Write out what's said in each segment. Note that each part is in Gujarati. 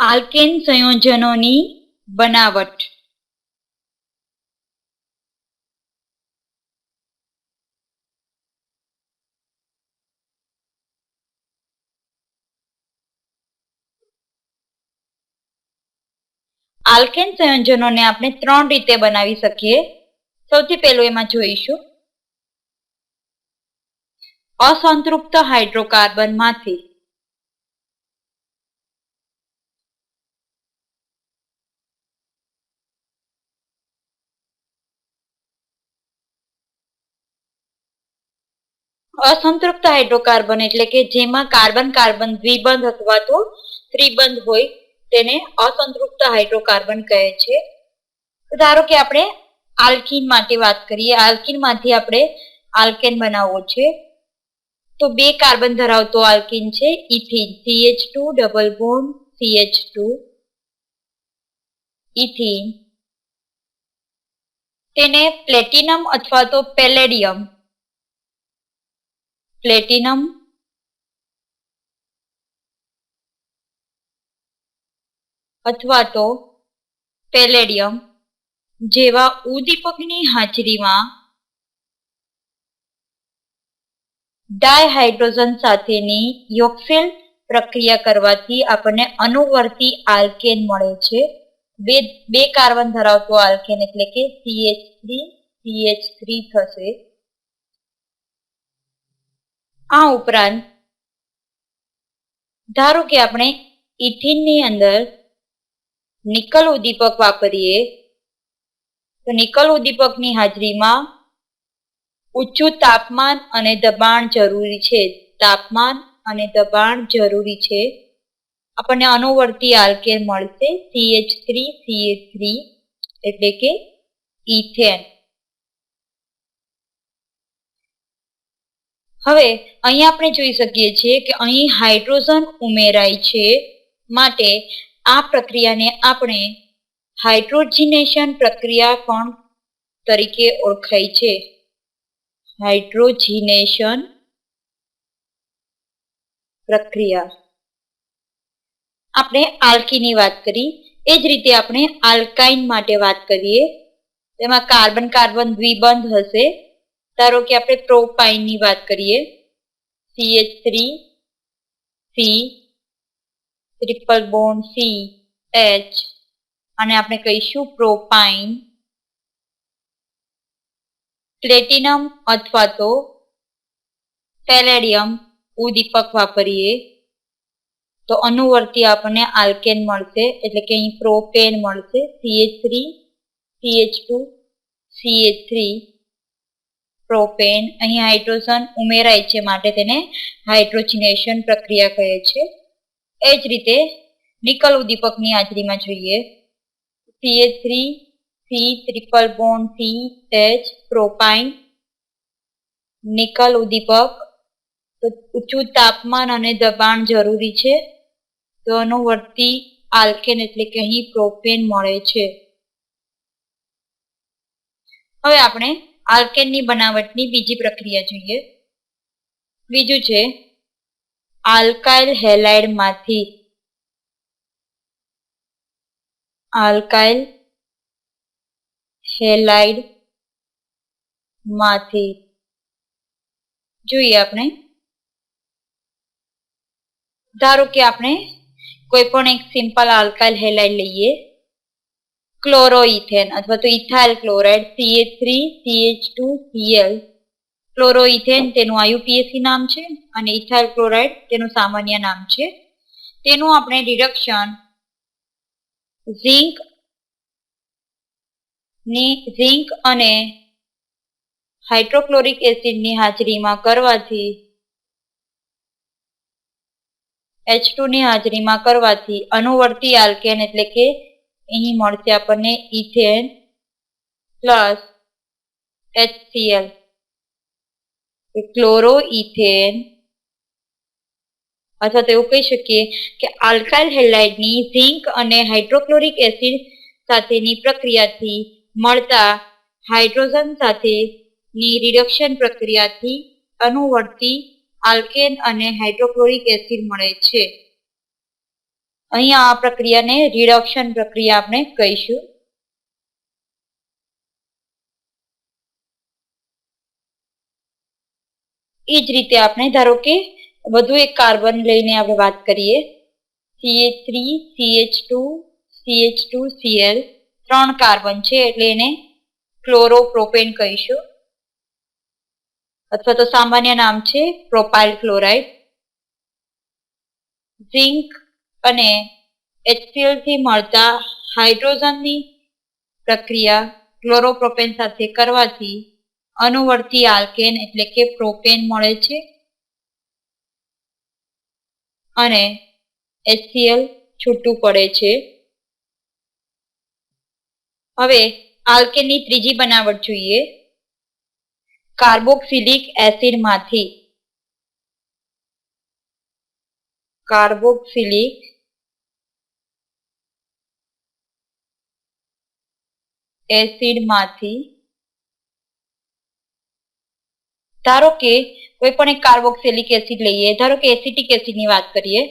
આલ્કેન સંયોજનોની બનાવટ. આલ્કેન સંયોજનોને આપણે ત્રણ રીતે બનાવી શકીએ. સૌથી પહેલું એમાં જોઈશું. અસંતૃપ્ત હાઇડ્રોકાર્બનમાંથી. અસંતૃપ્ત હાઇડ્રોકાર્બન એટલે કે જેમાં કાર્બન કાર્બન દ્વિબંધ અથવા તો ત્રિબંધ હોય તેને અસંતૃપ્ત હાઇડ્રોકાર્બન કહે છે. ધારો કે આપણે આલ્કીન માટે વાત કરીએ. આલ્કીનમાંથી આપણે આલ્કેન બનાવવો છે. તો બે કાર્બન ધરાવતો આલ્કીન છે, ethene. CH two double bond CH two ethene. તેને પ્લેટિનમ અથવા તો પેલેડિયમ પ્લેટિનમ અથવા તો પેલેડિયમ જેવા ઉદ્દીપકની હાજરીમાં ડાયહાઇડ્રોજન સાથેની યોક્સેલ પ્રક્રિયા કરવાથી આપણને અનુવર્તી આલ્કેન મળે છે. બે બે કાર્બન ધરાવતો આલ્કેન એટલે કે સીએચ થ્રી સીએચ થ્રી થશે. આ ઉપરાંત, ધારો કે આપણે ઇથિનની અંદર નિકલ ઉદ્દીપક વાપરીએ, તો નિકલ ઉદ્દીપકની હાજરીમાં ઊંચું તાપમાન અને દબાણ જરૂરી છે. તાપમાન અને દબાણ જરૂરી છે. આપણને અનુવર્તી આલ્કેન મળશે. સીએચ થ્રી સીએચ થ્રી એટલે કે ઇથેન હવે અહીં આપણે જોઈ શકીએ છીએ કે અહીં હાઇડ્રોજન ઉમેરાય છે માટે આ પ્રક્રિયાને આપણે હાઇડ્રોજીનેશન પ્રક્રિયા પણ તરીકે ઓળખાય છે. હાઇડ્રોજીનેશન પ્રક્રિયા. આપણે આલ્કીની વાત કરી. એ જ રીતે આપણે આલ્કાઇન માટે વાત કરીએ. તેમાં કાર્બન કાર્બન દ્વિબંધ હશે. ધારો કે આપણે પ્રોપાઇનની વાત કરીએ. CH three C triple bond C H અને આપણે કહીશું પ્રોપાઇન. પ્લેટિનમ અથવા તો પેલેડિયમ ઉદીપક વાપરીએ. તો અનુવર્તી આપણને આલ્કેન મળશે, એટલે કે અહીં પ્રોપેન મળશે. CH three CH two CH three propane અહીં હાઇડ્રોજન ઉમેરાય છે માટે તેને હાઇડ્રોજિનેશન પ્રક્રિયા કહે છે. એ જ રીતે નિકલ ઉદ્દીપકની હાજરીમાં જોઈએ. CA three C triple bond C H propyne nickel ઉદ્દીપક. ઊંચું તાપમાન અને દબાણ જરૂરી છે. તો અનુવર્તી આલ્કેન એટલે કે અહીં પ્રોપેન મળે છે. હવે આપણે આલ્કેનની બનાવટની બીજી પ્રક્રિયા જોઈએ. બીજું છે, આલ્કાઇલ હેલાઇડમાંથી આલ્કાઇલ હેલાઇડમાંથી જોઈએ આપણે. ધારો કે આપણે કોઈ પણ એક સિમ્પલ આલ્કાઇલ હેલાઇડ લઈએ ક્લોરોઇથેન અથવા તો ethyl chloride CH three CH chloroethane તેનું આયુપીએસી નામ છે અને ઇથાઇલ ક્લોરાઇડ તેનું સામાન્ય નામ છે. તેનું આપણે રિડક્શન ઝિંકની ઝિંક અને હાઇડ્રોક્લોરિક એસિડની હાજરીમાં કરવાથી એચની હાજરીમાં કરવાથી અનુવર્તી આલ્કેન એટલે કે અહીં મળશે આપણને ethane plus HCl chloroethane અથવા તો એવું કહી શકીએ કે આલ્કાઇલ હેલાઇડની ઝિંક અને હાઇડ્રોક્લોરિક એસિડ સાથેની પ્રક્રિયાથી મળતા હાઇડ્રોજન સાથેની રિડક્શન પ્રક્રિયાથી અનુવર્તી આલ્કેન અને હાઇડ્રોક્લોરિક એસિડ મળે છે. અહીંયા આ પ્રક્રિયાને રિડક્શન પ્રક્રિયા આપણે કહીશું. એ જ રીતે આપણે ધારો કે વધુ એક કાર્બન લઈને આપણે વાત કરીએ. CH three CH two CH two CL ત્રણ કાર્બન છે એટલે એને ક્લોરોપ્રોપેન કહીશું. અથવા તો સામાન્ય નામ છે પ્રોપાઇલ ક્લોરાઇડ ઝિંક અને એચસીએલથી મળતા હાઇડ્રોજનની પ્રક્રિયા ક્લોરોપ્રોપેન સાથે કરવાથી અનુવર્તી આલ્કેન એટલે કે પ્રોપેન મળે છે. અને એચસીએલ છૂટું પડે છે. હવે આલ્કેનની ત્રીજી બનાવટ જોઈએ. કાર્બોક્સિલિક એસિડમાંથી કાર્બોક્સિલિક એસિડમાંથી. ધારો કે કોઈ પણ એક કાર્બોક્સિલિક એસિડ લઈએ, ધારો કે એસિટિક એસિડની વાત કરીએ,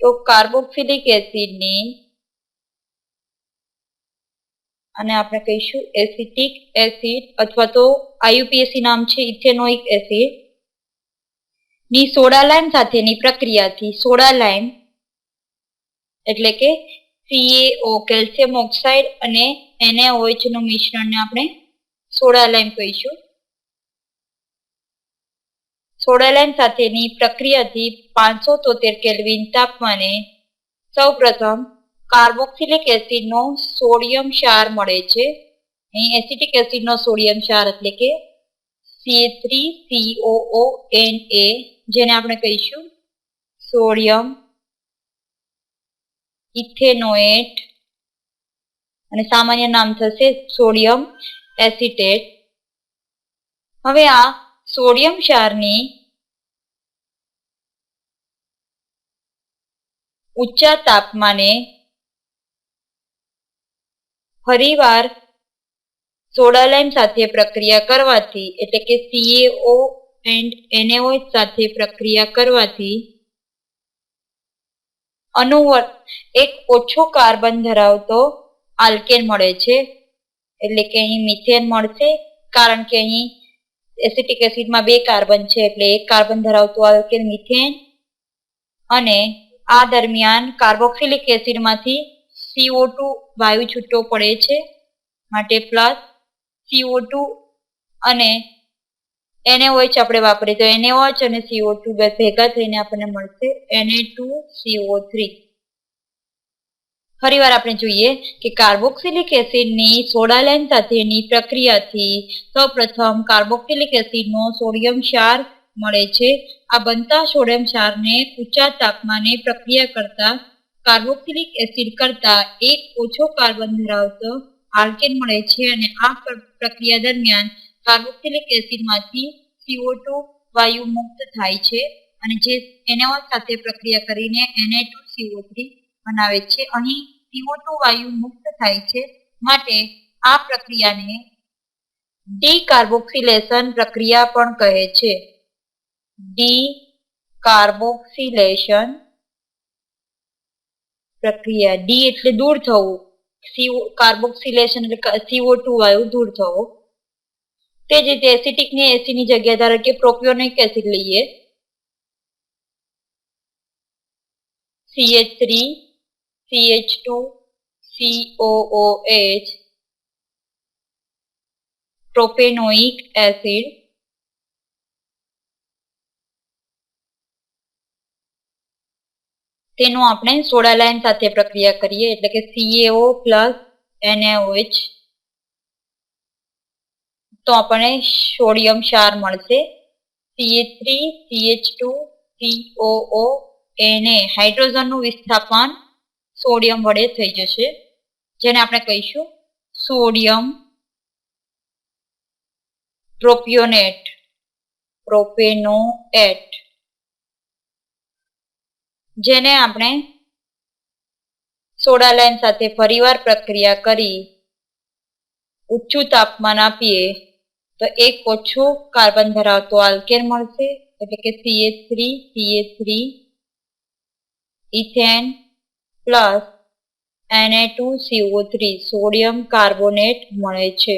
તો કાર્બોક્સિલિક એસિડની અને આપણે કહીશું એસિટિક એસિડ અથવા તો આયુપીએસી નામ છે ઇથેનોઇક એસિડ. ની સોડા લાઈમ સાથેની પ્રક્રિયાથી સોડા લાઈમ એટલે કે સીએઓ કેલ્શિયમ ઓક્સાઇડ અને NaOH નું મિશ્રણને આપણે સોડા લાઇમ કહીશું. સોડા લાઈમ સાથેની પ્રક્રિયાથી પાંચસો તોતેર કેલ્વિન તાપમાને સૌ પ્રથમ કાર્બોક્સિલિક એસિડનો સોડિયમ ક્ષાર મળે છે. અહીં એસિટિક એસિડનો સોડિયમ ક્ષાર એટલે કે C three COO N A જેને આપણે કહીશું સોડિયમ ઇથેનોએટ, અને સામાન્ય નામ થશે સોડિયમ એસિટેટ. હવે આ સોડિયમ ક્ષારની ઊંચા તાપમાને ફરીવાર સોડા લાઇમ સાથે પ્રક્રિયા કરવાથી, એટલે કે સીએઓ એન્ડ એનએઓએચ સાથે પ્રક્રિયા કરવાથી અનુવર્ત એક ઓછો કાર્બન ધરાવતો આલ્કેન મળે છે. એટલે કે અહીં મિથેન મળશે, કારણ કે અહીં એસિટિક એસિડમાં બે કાર્બન છે, એટલે એક કાર્બન ધરાવતું આલ્કેન મિથેન અને આ દરમિયાન કાર્બોક્સિલિક એસિડમાંથી સીઓ ટુ વાયુ છૂટો પડે છે, માટે પ્લસ સીઓ ટુ અને એનએઓએચ આપણે વાપરીએ, તો એનએઓએચ અને સીઓ ટુ બે ભેગા થઈને આપણને મળશે એને ટુ સીઓ થ્રી ફરીવાર આપણે જોઈએ કે કાર્બોક્સિલિક એસિડની સોડા લાઇન સાથેની પ્રક્રિયાથી સૌપ્રથમ કાર્બોક્સિલિક એસિડનો સોડિયમ ક્ષાર મળે છે. આ બનતા સોડિયમ ક્ષારને ઊંચા તાપમાને પ્રક્રિયા કરતા કાર્બોક્સિલિક એસિડ કરતા એક ઓછો કાર્બન ધરાવતો આલ્કેન મળે છે અને આ પ્રક્રિયા દરમિયાન કાર્બોક્સિલિક એસિડમાંથી સીઓ વાયુ મુક્ત થાય છે અને જે એનએઓએચ સાથે પ્રક્રિયા કરીને એને ટુ સીઓ થ્રી બનાવે છે. અહીં સીઓ વાયુ મુક્ત થાય છે માટે આ પ્રક્રિયાને ડીકાર્બોક્સિલેશન પ્રક્રિયા પણ કહે છે. ડી કાર્બોક્સિલેશન પ્રક્રિયા, ડી એટલે દૂર થવું. સીઓ કાર્બોક્સિલેશન એટલે સીઓ ટુ વાયુ દૂર થવો. તે જ રીતે એસિટિકની એસિડની જગ્યાએ ધારો કે પ્રોપિયોનિક એસિડ લઈએ. CH3 CH2 COOH propanoic acid તેનું આપણે સોડા લાઇન સાથે પ્રક્રિયા કરીએ, એટલે કે સીએઓ પ્લસ એનએઓએચ તો આપણને સોડિયમ ક્ષાર મળશે. CA three CH two COO એને હાઇડ્રોજનનું વિસ્થાપન સોડિયમ વડે થઈ જશે. જેને આપણે કહીશું સોડિયમ પ્રોપિયોનેટ પ્રોપેનોએટ. જેને આપણે સોડા લાઇન સાથે ફરીવાર પ્રક્રિયા કરી ઊંચું તાપમાન આપીએ, તો એક ઓછું કાર્બન ધરાવતો આલ્કેન મળશે, એટલે કે CH3 CH3 ethane plus Na2CO3 sodium carbonate મળે છે.